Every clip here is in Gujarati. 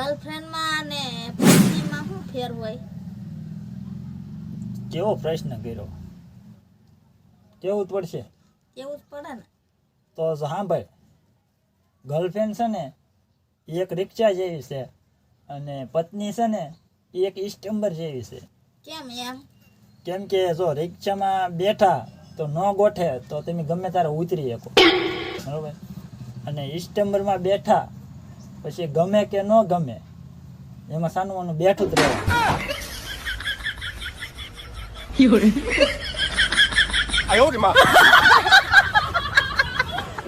ગર્લફ્રેન્ડમાં અને પત્નીમાં શું ફેર હોય? કેવો પ્રશ્ન કર્યો? કેવું જ પડશે? કેવું જ પડે ને. તો સાંભળ ગર્લફ્રેન્ડ છે ને એક રિક્ષા જેવી છે અને પત્ની છે ને એક ઇસ્ટમ્બર જેવી છે. કેમ એમ? કેમ કે જો રિક્ષામાં બેઠા તો ન ગોઠે તો તમે ગમે ત્યારે ઉતરી શકો. બરોબર? અને ઇસ્ટમ્બરમાં બેઠા પછી ગમે કે ન ગમે એમાં સાનું બેઠું જ રહેવાનું.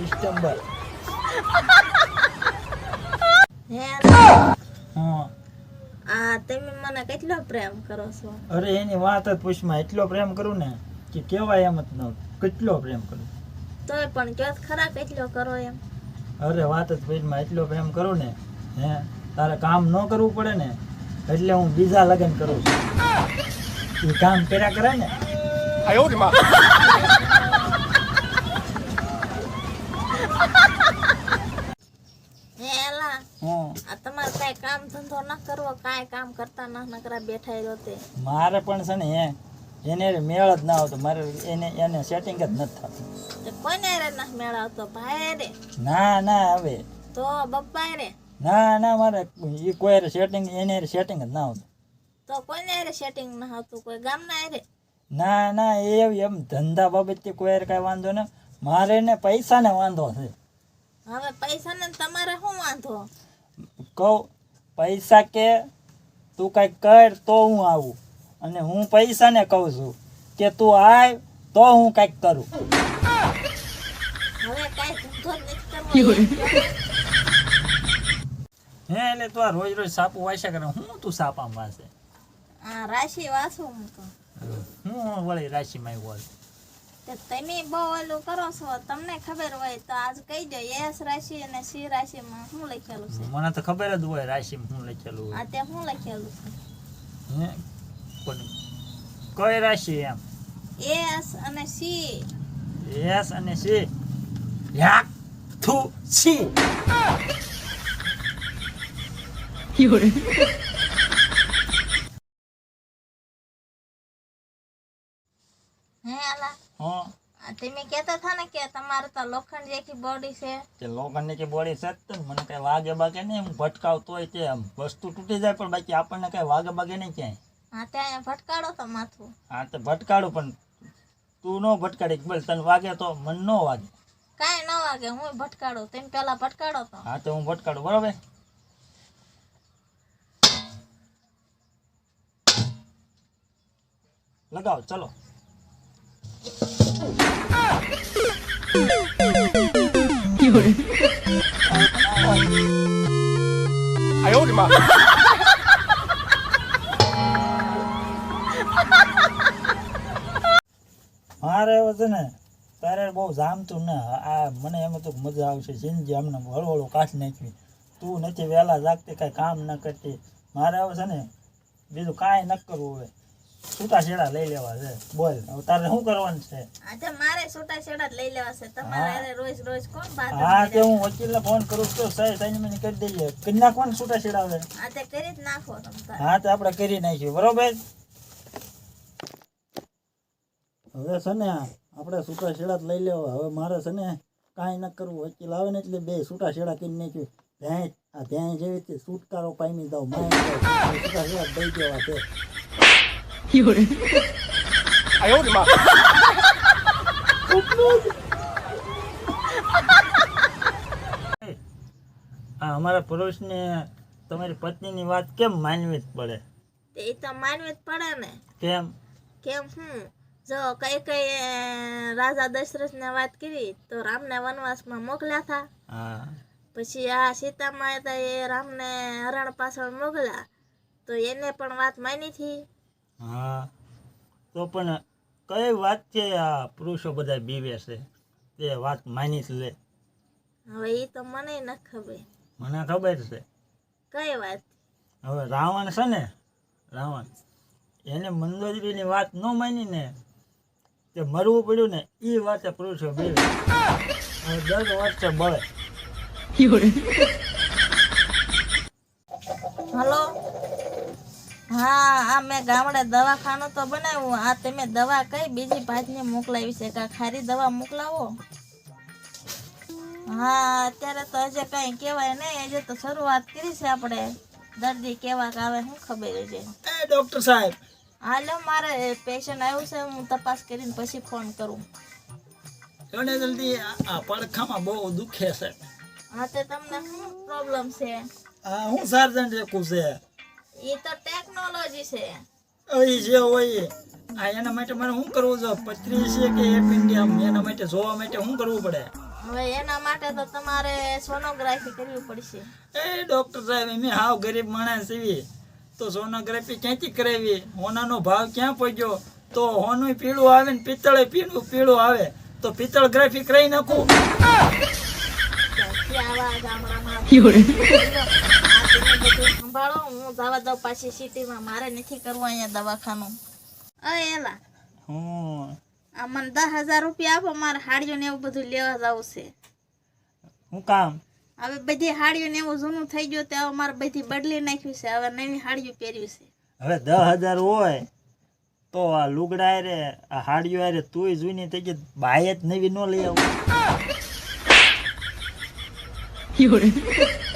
ઇસ્ટમ્બર હે. હા આ તમે મને કેટલો પ્રેમ કરો છો? અરે એની વાત જ પૂછમાં એટલો પ્રેમ કરું ને કે કેવાય એમ જ ન કેટલો પ્રેમ કરું. તોય પણ કયો ખરા કેટલો કરો એમ. અરે વાત જ ભાઈમાં એટલો પ્રેમ કરું ને હે? તારે કામ ન કરવું પડે ને એટલે હું બીજા લગ્ન કરું છું. એ કામ કર્યા કરે ને. હે એલા હું આ તમારે કાંઈ કામ ધંધો ન કરવો કાંઈ કામ કરતા ન નકરા બેઠા રહ્યો તે. મારે પણ છે ને હે એને મેળ જ ના આવતો મારે એને એને સેટિંગ જ નથી થતું. કોને રે ના મેળ આવતો ભાઈ રે? ના ના હવે તો બપ્પા રે? ના ના મારે એ કોઈ સેટિંગ એને સેટિંગ જ ના આવતું. તો કોને રે સેટિંગ ના આવતું? કોઈ ગામના રે? ના ના એ એમ ધંધા બાબતે કોઈ કાંઈ વાંધો ને. મારે ને પૈસાને વાંધો છે. હવે પૈસા ને તમારે શું વાંધો? કહું પૈસા કે તું કાંઈક કર તો હું આવું. અને હું પૈસાને કહું છું કે તું આવ તો હું કંઈક કરું. હે એટલે તું આ રોજ રોજ સાપુ વાસ્યા કરે. હું તું સાપા વાસે? આ રાશિ વાંચું હું તો. હું વળી રાશિમાં આવ્યો છું. તમે બહુ ઓલું કરો છો. તમને ખબર હોય તો આજ કહી દો એસ રાશિ અને સી રાશિમાં શું લખેલું છે? મને તો ખબર જ હોય રાશિમાં હું લખેલું હોય. આ તે શું લખેલું છે? પણ કઈ રાશિ એમ? એસ અને સી. એસ અને સી. યાક થુ સી. હે આલા. હા. તમે કહેતા હતા ને કે તમારે તો લોખંડ જે બોડી છે. તે લોકોને કે બોડી છે તો મને કઈ વાગે બાગે નહીં હું ભટકાવતો હોય તે વસ્તુ તૂટી જાય પણ બાકી આપણને કઈ વાગે બાગે નહીં ક્યાંય. હા ત્યાં ભટકાડો તો માથું. હા તો ભટકાડું પણ તું નો ભટકાડે. બોલ તને વાગે તો મન નો વાગે. કાંઈ ન વાગે હું ભટકાડું. તેમ પહેલા ભટકાડો તો. હા તો હું ભટકાડું બરોબર? લગાવ ચલો. મારે હવે છે ને ત્યારે બહુ જામતું ને આ મને એમ હતું મજા આવશે જિંદગી અમને હળવળો કાઢી નાખવી. તું નથી વહેલા જાગતી કાંઈ કામ ન કરતી. મારે આવે છે ને બીજું કાંઈ ન કરવું હવે. છૂટા છેડા લઈ લેવા છે. બોલ હવે તારે શું કરવાનું છે? મારે છૂટા છેડા લઈ લેવા છે. તમારે રોજ રોજ કોણ હા તે હું વકીલને ફોન કરું તો સહી સહી મને કરી દઈએ. કરી નાખવાનું છૂટા છેડા હવે? કરી જ નાખો હા તો આપણે કરી નાખ્યું બરોબર? હવે છે ને આપણે છૂટા છેડા જ લઈ લેવા. હવે મારે છે ને કાંઈ ન કરવું. વકીલ આવે ને એટલે બે છૂટા છેડા કરી નાખ્યું. ભેંસ આ ભેંસ જેવી રીતે છુટકારો પામી દઉં માય છૂટા છેડા દઈ દેવા છે. આ અમારા પુરુષને તમારી પત્નીની વાત કેમ માનવી જ પડે? એ તો માનવી જ પડે ને. કેમ? કેમ હું? જો કઈ કઈ રાજા દશરથ ને વાત કરી તો રામને વનવાસમાં મોકલ્યા હતા હા. પછી આ સીતા માતા એ રામને હરણ પાછળ મોકલ્યા તો એને પણ વાત માની હતી હા. તો પણ કઈ વાત છે આ પુરુષો બધા બીવે છે? તે વાત માની લે. હવે એ તો મને ન ખબર. મને ખબર છે. કઈ વાત? હવે રાવણ છે ને રાવણ એને મંદોદરીની વાત ન માની ને તે મરવું પડ્યું ને એ વાતે પુરુષો બીવે દર વર્ષે બળે હલો? હા આ મેં ગામડે દવાખાનું તો બનાવ્યું. આ તમે દવા કઈ બીજી ભાતની મોકલાવી છે? કા ખારી દવા મોકલાવો? હા અત્યારે તો હજે કઈ કહેવાય નહીં. હજે તો શરૂઆત કરી છે આપણે. દર્દી કેવા આવે શું ખબર છે એ ડોક્ટર સાહેબ હાલો મારે પેશન્ટ આવ્યું છે હું તપાસ કરીને પછી ફોન કરું. જોને જલ્દી આ પડખામાં બહુ દુખે છે. હા તે તમને શું પ્રોબ્લેમ છે? હા હું સાર્જન રેકું છે. એ તો ટેકનોલોજી છે. અહીં જે હોય એ. આ એના માટે મારે શું કરવું જો પથરી છે કે એપ ઇન્ડિયા એના માટે જોવા માટે શું કરવું પડે? હવે એના માટે તો તમારે સોનોગ્રાફી કરવી પડશે. એ ડોક્ટર સાહેબ મેં હાવ ગરીબ માણસ છીએ તો સોનોગ્રાફી ક્યાંથી કરાવી? હોનાનો ભાવ ક્યાં પડ્યો તો હોનું પીળું આવે ને પિત્તળે પીળું પીળું આવે. તો પિત્તળ ગ્રાફી કરાવી નાખું. સંભાળો હું જવા દઉં પાછી સિટીમાં. મારે નથી કરવું અહીંયા દવાખાનું. અરે એલા. હું. આ મને દસ હજાર રૂપિયા આપો મારે હાડીઓ ને એવું બધું લેવા જવું છે. હું કામ? હવે બધી હાડીઓ ને એવું જૂનું થઈ ગયું તો હવે મારે બધી બદલી નાખ્યું છે. હવે નવી હાડીઓ પહેર્યું છે. હવે દસ હજાર હોય તો આ લુગડા રે આ હાડીઓ રે તુંય જૂની થઈ ગઈ. બાય જ નવી ન લઈ આવું.